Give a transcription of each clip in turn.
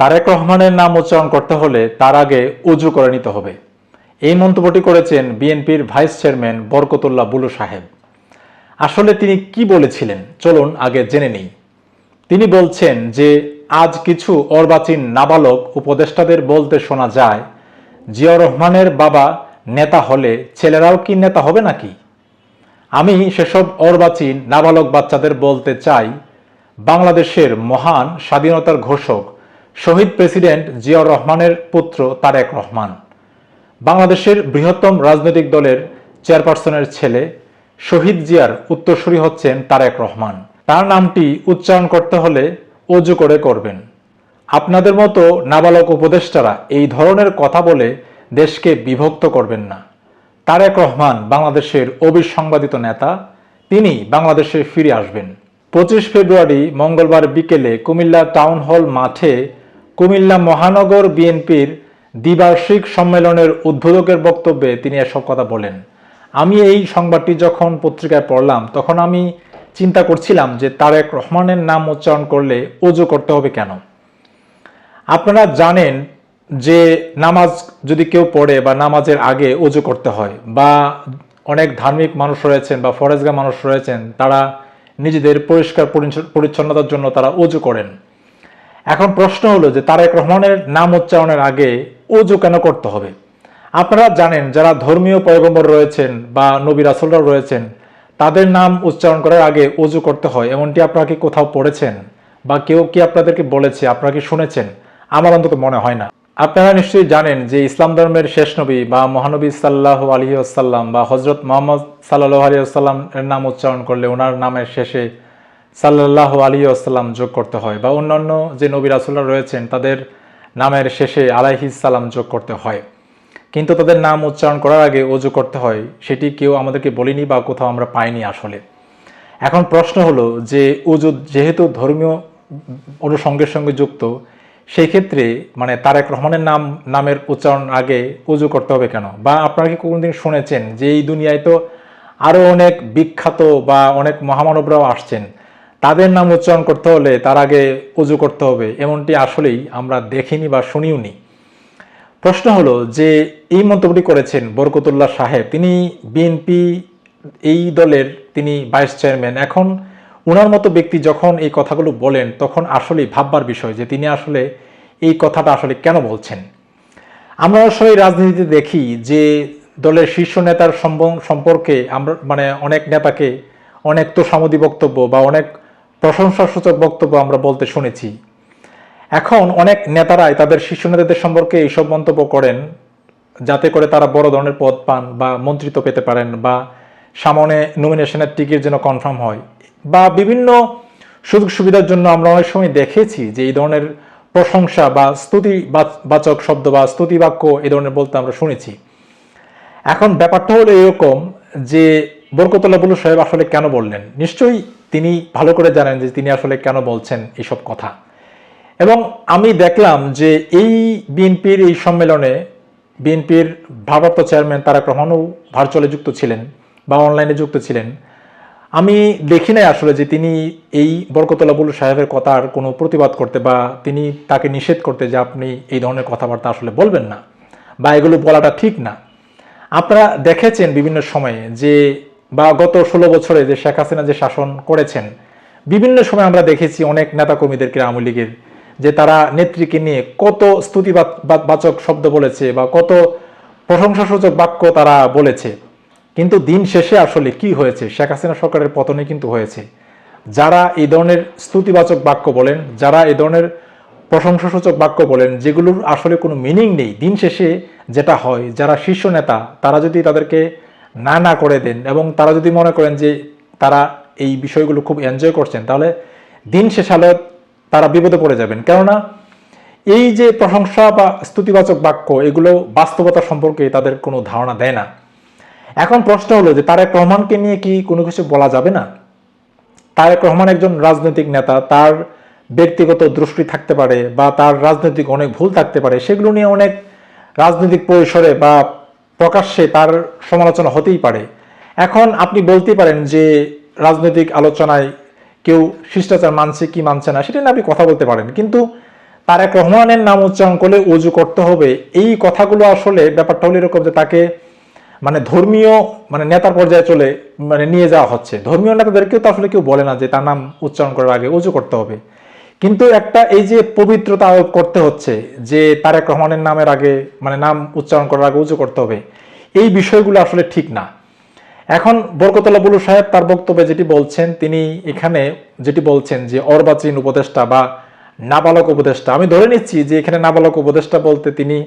তারেক রহমানের নাম উচ্চারণ করতে হলে তার আগে উজু করে নিতে হবে। এই মন্তব্যটি করেছেন বিএনপির ভাইস চেয়ারম্যান বরকতুল্লাহ বুলু সাহেব। আসলে তিনি কি বলেছিলেন? চলুন আগে জেনে নেই। তিনি বলছেন যে, আজ কিছু অর্বাচীন নাবালক উপদেষ্টাদের বলতে শোনা যায় জিয়া রহমানের বাবা নেতা হলে ছেলেরাও কি নেতা হবে নাকি? আমি সেসব অর্বাচীন নাবালক বাচ্চাদের বলতে চাই, বাংলাদেশের মহান স্বাধীনতার ঘোষক শহীদ প্রেসিডেন্ট জিয়াউর রহমানের পুত্র তারেক রহমান। বাংলাদেশের বৃহত্তম রাজনৈতিক দলের চেয়ারপারসনের ছেলে শহীদ জিয়ার উত্তরসূরি হচ্ছেন তারেক রহমান। তার নামটি উচ্চারণ করতে হলে অজু করে করবেন। আপনাদের মতো নাবালক উপদেষ্টারা এই ধরনের কথা বলে দেশকে বিভক্ত করবেন না। তারেক রহমান বাংলাদেশের অবিসংবাদিত নেতা, তিনি বাংলাদেশে ফিরে আসবেন। পঁচিশ ফেব্রুয়ারি মঙ্গলবার বিকেলে কুমিল্লা টাউন হল মাঠে কুমিল্লা মহানগর বিএনপির দ্বিবার্ষিক সম্মেলনের উদ্বোধকের বক্তব্যে তিনি এসব কথা বলেন। আমি এই সংবাদটি যখন পত্রিকায় পড়লাম, তখন আমি চিন্তা করছিলাম যে তারেক রহমানের নাম উচ্চারণ করলে অজু করতে হবে কেন? আপনারা জানেন যে নামাজ যদি কেউ পড়ে বা নামাজের আগে অজু করতে হয় বা অনেক ধার্মিক মানুষ রয়েছেন বা ফরেজগা মানুষ রয়েছেন, তারা নিজেদের পরিষ্কার পরিচ্ছ- পরিচ্ছন্নতার জন্য তারা অজু করেন। এখন প্রশ্ন হলো যে তারেক রহমানের নাম উচ্চারণের আগে অজু কেন করতে হবে? আপনারা জানেন যারা ধর্মীয় পয়গম্বর রয়েছেন বা নবী রাসুলরা রয়েছেন, তাদের নাম উচ্চারণ করার আগে অজু করতে হয়। এমনটি আপনারা কি কোথাও পড়েছেন? বা কেউ কি আপনাদেরকে বলেছে? আপনারা কি শুনেছেন? আমার অন্তত মনে হয় না। আপনারা নিশ্চয়ই জানেন যে ইসলাম ধর্মের শেষ নবী বা মহানবী সাল্লাহ আলী আসাল্লাম বা হজরত মোহাম্মদ সাল্লাহ আলী আসাল্লাম এর নাম উচ্চারণ করলে ওনার নামের শেষে সাল্লাহ আলী আসাল্লাম যোগ করতে হয় বা অন্যান্য যে নবী রাসুল্লাহ রয়েছেন, তাদের নামের শেষে সালাম যোগ করতে হয়। কিন্তু তাদের নাম উচ্চারণ করার আগে অজু করতে হয়, সেটি কেউ আমাদেরকে বলিনি বা কোথাও আমরা পাইনি আসলে। এখন প্রশ্ন হলো যে উজু যেহেতু ধর্মীয় অনুষঙ্গের সঙ্গে যুক্ত সেই ক্ষেত্রে মানে তারেক রহমানের নাম, নামের উচ্চারণ আগে উজু করতে হবে কেন? বা আপনারা কি কোনোদিন শুনেছেন যে এই দুনিয়ায় তো আরও অনেক বিখ্যাত বা অনেক মহামানবরাও আসছেন তাদের নাম উচ্চারণ করতে হলে তার আগে উজু করতে হবে। এমনটি আসলেই আমরা দেখিনি বা শুনিওনি। প্রশ্ন হলো যে এই মন্তব্যটি করেছেন বরকতুল্লাহ সাহেব। তিনি বিএনপি এই দলের তিনি ভাইস চেয়ারম্যান। এখন ওনার মতো ব্যক্তি যখন এই কথাগুলো বলেন, তখন আসলেই ভাববার বিষয় যে তিনি আসলে এই কথাটা আসলে কেন বলছেন। আমরা অবশ্যই রাজনীতিতে দেখি যে দলের শীর্ষ নেতার সম্পর্কে আমরা মানে অনেক নেতাকে অনেক তো সামুদি বক্তব্য বা অনেক প্রশংসাসূচক বক্তব্য আমরা বলতে শুনেছি। এখন অনেক নেতারাই তাদের শীর্ষ নেতাদের সম্পর্কে এইসব মন্তব্য করেন, যাতে করে তারা বড় ধরনের পদ পান বা মন্ত্রিত্ব পেতে পারেন বা সামনে নমিনেশনের টিকিট যেন কনফার্ম হয় বা বিভিন্ন সুযোগ সুবিধার জন্য আমরা অনেক সময় দেখেছি যে এই ধরনের প্রশংসা বা স্তুতি বাচ- বাচক শব্দ বা স্তুতি বাক্য এই ধরনের বলতে আমরা শুনেছি। এখন ব্যাপারটা হলো এরকম যে বরকতুল্লাহ বুলু সাহেব আসলে কেন বললেন? নিশ্চয়ই তিনি ভালো করে জানেন যে তিনি আসলে কেন বলছেন এইসব কথা। এবং আমি দেখলাম যে এই বিএনপির এই সম্মেলনে বিএনপির ভারপ্রাপ্ত চেয়ারম্যান তারেক রহমানও ভার্চুয়ালি যুক্ত ছিলেন বা অনলাইনে যুক্ত ছিলেন। আমি দেখি নাই আসলে যে তিনি এই বরকতুল্লাহ বুলু সাহেবের কথার কোনো প্রতিবাদ করতে বা তিনি তাকে নিষেধ করতে যে আপনি এই ধরনের কথাবার্তা আসলে বলবেন না বা এগুলো বলাটা ঠিক না। আপনারা দেখেছেন বিভিন্ন সময়ে যে বা গত ষোলো বছরে যে শেখ হাসিনা যে শাসন করেছেন, বিভিন্ন সময় আমরা দেখেছি অনেক নেতাকর্মীদেরকে আওয়ামী লীগের, যে তারা নেত্রীকে নিয়ে কত স্তুতিবাচক শব্দ বলেছে বা কত প্রশংসাসূচক বাক্য তারা বলেছে। কিন্তু দিন শেষে আসলে কি হয়েছে? শেখ হাসিনা সরকারের পতনে কিন্তু হয়েছে। যারা এই ধরনের স্তুতিবাচক বাক্য বলেন, যারা এই ধরনের প্রশংসাসূচক বাক্য বলেন, যেগুলোর আসলে কোনো মিনিং নেই, দিন শেষে যেটা হয়, যারা শীর্ষ নেতা, তারা যদি তাদেরকে না না করে দেন। এবং তারা যদি মনে করেন যে তারা এই বিষয়গুলো খুব এনজয় করছেন, তাহলে দিন শেষ হলে তারা বিপদে পড়ে যাবেন। কেননা এই যে প্রশংসা বা স্তুতিবাচক বাক্য, এগুলো বাস্তবতা সম্পর্কে তাদের কোনো ধারণা দেয় না। এখন প্রশ্ন হলো যে তারেক রহমানকে নিয়ে কি কোনো কিছু বলা যাবে না? তারেক রহমান একজন রাজনৈতিক নেতা, তার ব্যক্তিগত দৃষ্টি থাকতে পারে বা তার রাজনৈতিক অনেক ভুল থাকতে পারে, সেগুলো নিয়ে অনেক রাজনৈতিক পরিসরে বা প্রকাশ্যে তার সমালোচনা হতেই পারে। এখন আপনি বলতেই পারেন যে রাজনৈতিক আলোচনায় কেউ শিষ্টাচার মানছে কি মানছে না, সেটা নিয়ে আপনি কথা বলতে পারেন। কিন্তু তারেক রহমানের নাম উচ্চারণ করলে উজু করতে হবে। এই কথাগুলো আসলে ব্যাপারটা হলো এরকম যে তাকে মানে ধর্মীয় মানে নেতার পর্যায়ে চলে মানে নিয়ে যাওয়া হচ্ছে। ধর্মীয় নেতাদেরকেও তো আসলে কেউ বলে না যে তার নাম উচ্চারণ করার আগে উজু করতে হবে। কিন্তু একটা এই যে পবিত্রতা আরোপ করতে হচ্ছে, যে তারেক রহমানের নামের আগে মানে নাম উচ্চারণ করার আগে উঁচু করতে হবে, এই বিষয়গুলো আসলে ঠিক না। এখন বরকতলা বুলু সাহেব তার বক্তব্যে যেটি বলছেন, তিনি এখানে যেটি বলছেন যে অর্বাচীন উপদেষ্টা বা নাবালক উপদেষ্টা, আমি ধরে নিচ্ছি যে এখানে নাবালক উপদেষ্টা বলতে তিনি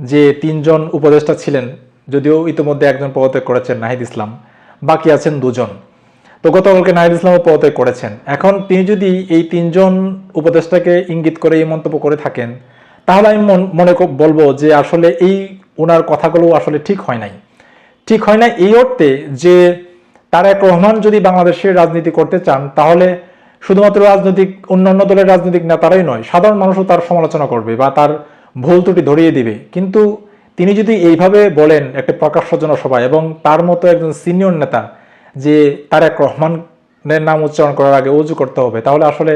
যে তিনজন উপদেষ্টা ছিলেন, যদিও ইতিমধ্যে একজন পদত্যাগ করেছেন, নাহিদ ইসলাম, বাকি আছেন দুজন। তো গতকালকে নাহিদ ইসলামও পদত্যাগ করেছেন। এখন তিনি যদি এই তিনজন উপদেষ্টাকে ইঙ্গিত করে এই মন্তব্য করে থাকেন, তাহলে আমি মন- মনে বলব যে আসলে এই ওনার কথাগুলো আসলে ঠিক হয় নাই। ঠিক হয় না এই অর্থে যে তারেক রহমান যদি বাংলাদেশের রাজনীতি করতে চান, তাহলে শুধুমাত্র রাজনৈতিক অন্যান্য দলের রাজনৈতিক নেতারাই নয়, সাধারণ মানুষও তার সমালোচনা করবে বা তার ভুল ত্রুটি ধরিয়ে দিবে। কিন্তু তিনি যদি এইভাবে বলেন একটা প্রকাশ্য জনসভায় এবং তার মতো একজন সিনিয়র নেতা যে তারেক রহমানের নাম উচ্চারণ করার আগে উজু করতে হবে, তাহলে আসলে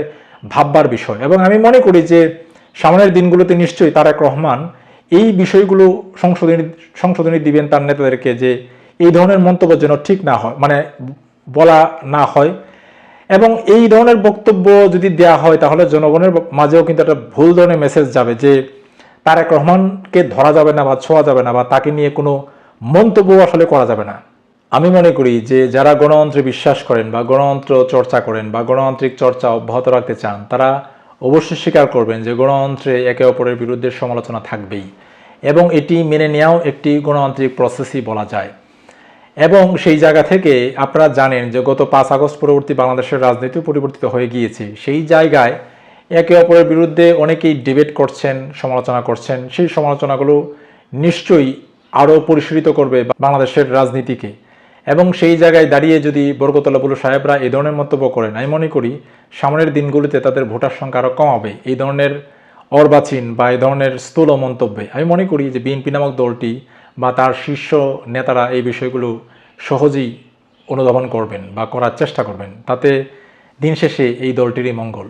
ভাববার বিষয়। এবং আমি মনে করি যে সামনের দিনগুলোতে নিশ্চয়ই তারেক রহমান এই বিষয়গুলো সংশোধনী সংশোধনী দিবেন তার নেতাদেরকে যে এই ধরনের মন্তব্য যেন ঠিক না হয় মানে বলা না হয়। এবং এই ধরনের বক্তব্য যদি দেয়া হয়, তাহলে জনগণের মাঝেও কিন্তু একটা ভুল ধরনের মেসেজ যাবে যে তারেক রহমানকে ধরা যাবে না বা ছোঁয়া যাবে না বা তাকে নিয়ে কোনো মন্তব্য আসলে করা যাবে না। আমি মনে করি যে যারা গণতন্ত্রে বিশ্বাস করেন বা গণতন্ত্র চর্চা করেন বা গণতান্ত্রিক চর্চা অব্যাহত রাখতে চান, তারা অবশ্যই স্বীকার করবেন যে গণতন্ত্রে একে অপরের বিরুদ্ধে সমালোচনা থাকবেই এবং এটি মেনে নেওয়াও একটি গণতান্ত্রিক প্রসেসই বলা যায়। এবং সেই জায়গা থেকে আপনারা জানেন যে গত পাঁচ আগস্ট পরবর্তী বাংলাদেশের রাজনীতি পরিবর্তিত হয়ে গিয়েছে। সেই জায়গায় একে অপরের বিরুদ্ধে অনেকেই ডিবেট করছেন, সমালোচনা করছেন। সেই সমালোচনাগুলো নিশ্চয়ই আরও পরিশীলিত করবে বাংলাদেশের রাজনীতিকে। এবং সেই জায়গায় দাঁড়িয়ে যদি বরকতলা বুলু সাহেবরা এই ধরনের মন্তব্য করেন, আমি মনে করি সামনের দিনগুলিতে তাদের ভোটার সংখ্যা আরও কমাবে এই ধরনের অর্বাচীন বা এই ধরনের স্থূল মন্তব্যে আমি মনে করি যে বিএনপি নামক দলটি বা তার শীর্ষ নেতারা এই বিষয়গুলো সহজেই অনুধাবন করবেন বা করার চেষ্টা করবেন। তাতে দিন শেষে এই দলটিরই মঙ্গল।